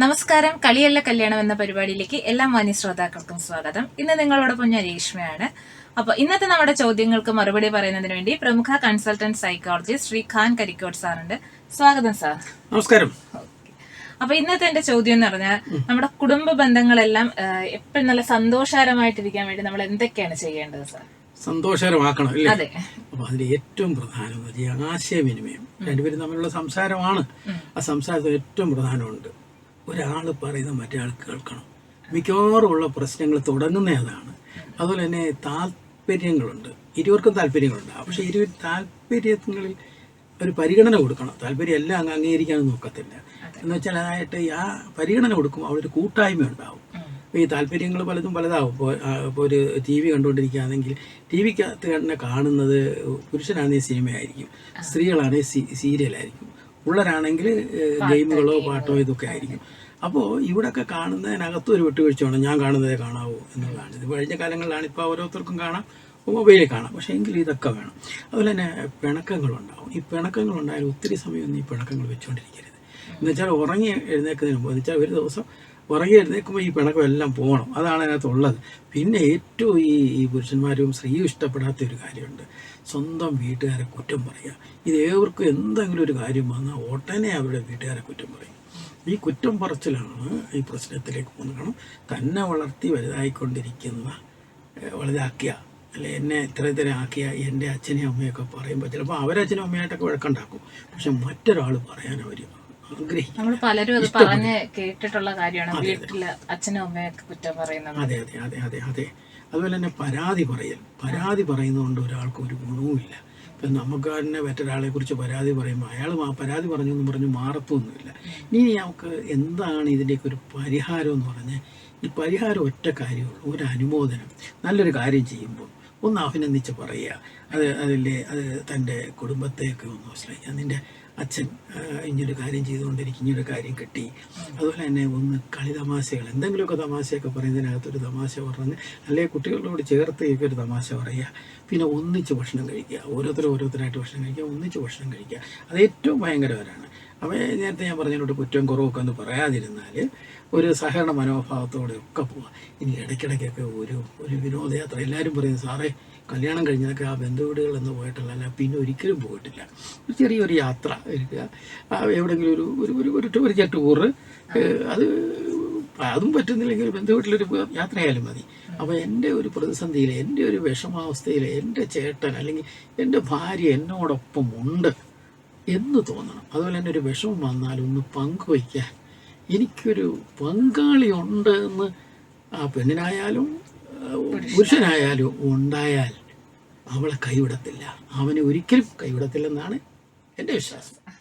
നമസ്കാരം. കളിയല്ല കല്യാണം എന്ന പരിപാടിയിലേക്ക് എല്ലാ മാന്യ ശ്രോതാക്കൾക്കും സ്വാഗതം. ഇന്ന് നിങ്ങളോടൊപ്പം ഞാൻ രേഷ്മയാണ്. അപ്പൊ ഇന്നത്തെ നമ്മുടെ ചോദ്യങ്ങൾക്ക് മറുപടി പറയുന്നതിന് വേണ്ടി പ്രമുഖ കൺസൾട്ടന്റ് സൈക്കോളജിസ്റ്റ് ശ്രീ ഖാൻ കരിക്കോട് സാറുണ്ട്. സ്വാഗതം സാർ. നമസ്കാരം. അപ്പൊ ഇന്നത്തെ എന്റെ ചോദ്യം എന്ന് പറഞ്ഞാൽ നമ്മുടെ കുടുംബ ബന്ധങ്ങളെല്ലാം എപ്പോഴും നല്ല സന്തോഷകരമായിട്ടിരിക്കാൻ വേണ്ടി നമ്മൾ എന്തൊക്കെയാണ് ചെയ്യേണ്ടത് സാർ? സന്തോഷകരമാക്കണം അല്ലേ? അതെ. അപ്പൊ അതിൽ ഏറ്റവും പ്രധാനം ആശയവിനിമയം. രണ്ടുപേരും തമ്മിലുള്ള സംസാരമാണ്. ആ സംസാരത്തിൽ ഏറ്റവും പ്രധാനമുണ്ട്. ഒരാൾ പറയുന്നത് മറ്റേ ആൾ കേൾക്കണം. മിക്കവാറും ഉള്ള പ്രശ്നങ്ങൾ തുടങ്ങുന്ന അതാണ്. അതുപോലെ തന്നെ താല്പര്യങ്ങളുണ്ട്. ഇരുവർക്കും താല്പര്യങ്ങളുണ്ട്. പക്ഷെ ഇരുവർ താല്പര്യങ്ങളിൽ ഒരു പരിഗണന കൊടുക്കണം. താല്പര്യം എല്ലാം അങ്ങ് അംഗീകരിക്കാനൊന്നും നോക്കത്തില്ല. എന്ന് വെച്ചാൽ അതായിട്ട് ആ പരിഗണന കൊടുക്കുമ്പോൾ അവിടെ ഒരു കൂട്ടായ്മ ഉണ്ടാവും. ഈ താല്പര്യങ്ങൾ പലതും പലതാവും. ഇപ്പോൾ ഇപ്പോൾ ഒരു ടി വി കണ്ടുകൊണ്ടിരിക്കുകയാണെങ്കിൽ ടി വിക്കകത്ത് തന്നെ കാണുന്നത് പുരുഷനാണെങ്കിൽ സിനിമയായിരിക്കും. സ്ത്രീകളാണെങ്കിൽ സീരിയലായിരിക്കും. പിള്ളേരാണെങ്കിൽ ഗെയിമുകളോ പാട്ടോ ഇതൊക്കെ ആയിരിക്കും. അപ്പോൾ ഇവിടെയൊക്കെ കാണുന്നതിനകത്ത് ഒരു വെട്ടുവീഴ്ചയാണ് ഞാൻ കാണുന്നതേ കാണാവൂ എന്നുള്ളതാണ്. ഇത് കഴിഞ്ഞ കാലങ്ങളിലാണ് ഇപ്പോൾ ഓരോരുത്തർക്കും കാണാം മൊബൈലിൽ കാണാം. പക്ഷേ എങ്കിൽ ഇതൊക്കെ വേണം. അതുപോലെ തന്നെ പിണക്കങ്ങളുണ്ടാവും. ഈ പിണക്കങ്ങളുണ്ടായാലും ഒത്തിരി സമയമൊന്നും ഈ പിണക്കങ്ങൾ വെച്ചുകൊണ്ടിരിക്കരുത് എന്ന് വെച്ചാൽ ഉറങ്ങി എഴുന്നേൽക്കുന്നതിന് മുമ്പ് എന്ന് വെച്ചാൽ ഒരു ദിവസം ഉറങ്ങി എഴുന്നേൽക്കുമ്പോൾ ഈ പിണക്കം എല്ലാം പോകണം അതാണ് അതിനകത്തുള്ളത് പിന്നെ ഏറ്റവും ഈ ഈ പുരുഷന്മാരും സ്ത്രീയും ഇഷ്ടപ്പെടാത്ത ഒരു കാര്യമുണ്ട്. സ്വന്തം വീട്ടുകാരെ കുറ്റം പറയുക. ഇത് ഏവർക്കും എന്തെങ്കിലും ഒരു കാര്യം വന്നാൽ ഉടനെ അവരുടെ വീട്ടുകാരെ കുറ്റം പറയും. ഈ കുറ്റം പറച്ചിലാണ് ഈ പ്രശ്നത്തിലേക്ക് പോകുന്നത്. തന്നെ വളർത്തി വലുതായിക്കൊണ്ടിരിക്കുന്ന വലുതാക്കിയ അല്ലെ എന്നെ ഇത്ര ഇത്ര ആക്കിയ എന്റെ അച്ഛനെയും അമ്മയൊക്കെ പറയുമ്പോൾ ചിലപ്പോൾ അവരച്ഛനും അമ്മയായിട്ടൊക്കെ വഴക്കുണ്ടാക്കും. പക്ഷെ മറ്റൊരാൾ പറയാൻ അവർ നമ്മൾ പലരും അത് പറഞ്ഞ് കേട്ടിട്ടുള്ള കാര്യമാണ്. വീട്ടിൽ അച്ഛനും അമ്മയൊക്കെ കുറ്റം പറയുന്നത്. അതെ അതെ അതെ അതെ അതെ. അതുപോലെ തന്നെ പരാതി പറയൽ. പരാതി പറയുന്നതുകൊണ്ട് ഒരാൾക്ക് ഒരു ഗുണവുമില്ല. ഇപ്പം നമുക്ക് തന്നെ മറ്റൊരാളെ കുറിച്ച് പരാതി പറയുമ്പോൾ അയാൾ ആ പരാതി പറഞ്ഞു എന്ന് പറഞ്ഞ് മാറത്തൊന്നുമില്ല. ഇനി നമുക്ക് എന്താണ് ഇതിന്റെയൊക്കെ ഒരു പരിഹാരം എന്ന് പറഞ്ഞാൽ ഈ പരിഹാരം ഒറ്റ കാര്യമുള്ളൂ ഒരു അനുമോദനം. നല്ലൊരു കാര്യം ചെയ്യുമ്പോൾ ഒന്ന് അഭിനന്ദിച്ച് പറയുക. അത് അതിലെ അത് തന്റെ കുടുംബത്തേക്ക് ഒന്ന് ശ്രമിക്കുക നിന്റെ അച്ഛൻ ഇങ്ങനൊരു കാര്യം ചെയ്തുകൊണ്ടിരിക്കും ഇങ്ങനൊരു കാര്യം കിട്ടി. അതുപോലെ തന്നെ ഒന്ന് കളി തമാശകൾ എന്തെങ്കിലുമൊക്കെ തമാശയൊക്കെ പറയുന്നതിനകത്തൊരു തമാശ പറഞ്ഞ് അല്ലെങ്കിൽ കുട്ടികളോട് ചേർത്ത് ഒരു തമാശ പറയുക. പിന്നെ ഒന്നിച്ച് ഭക്ഷണം കഴിക്കുക ഓരോരുത്തരും ഓരോരുത്തരായിട്ട് ഭക്ഷണം കഴിക്കുക ഒന്നിച്ച് ഭക്ഷണം കഴിക്കുക. അത് ഏറ്റവും ഭയങ്കരവരാണ്. അപ്പോൾ നേരത്തെ ഞാൻ പറഞ്ഞതിനോട് കുറ്റം കുറവൊക്കെ ഒന്ന് പറയാതിരുന്നാൽ ഒരു സഹകരണ മനോഭാവത്തോടെ ഒക്കെ പോവാം ഇനി ഇടയ്ക്കിടയ്ക്കൊക്കെ ഒരു ഒരു വിനോദയാത്ര. എല്ലാവരും പറയും സാറേ കല്യാണം കഴിഞ്ഞതൊക്കെ ആ ബന്ധുവീടുകളെന്ന് പോയിട്ടില്ല അല്ല പിന്നെ ഒരിക്കലും പോയിട്ടില്ല. ഒരു ചെറിയൊരു യാത്ര എവിടെയെങ്കിലും ഒരു ഒരു ഒരു ഒരു ടൂ- ഒരു ടൂറ് അത് അതും പറ്റുന്നില്ലെങ്കിൽ ബന്ധുവീട്ടിലൊരു യാത്രയായാലും മതി. അപ്പോൾ എന്റെ ഒരു പ്രതിസന്ധിയിൽ എന്റെ ഒരു വിഷമാവസ്ഥയിൽ എന്റെ ചേട്ടൻ അല്ലെങ്കിൽ എന്റെ ഭാര്യ എന്നോടൊപ്പം ഉണ്ട് എന്ന് തോന്നണം. അതുപോലെ തന്നെ ഒരു വിഷമം വന്നാൽ ഒന്ന് പങ്കുവയ്ക്കാൻ എനിക്കൊരു പങ്കാളി ഉണ്ട് എന്ന് ആ പെണ്ണിനായാലും പുരുഷനായാലും ഉണ്ടായാൽ അവളെ കൈവിടത്തില്ല. അവനെ ഒരിക്കലും കൈവിടത്തില്ലെന്നാണ് എന്റെ വിശ്വാസം.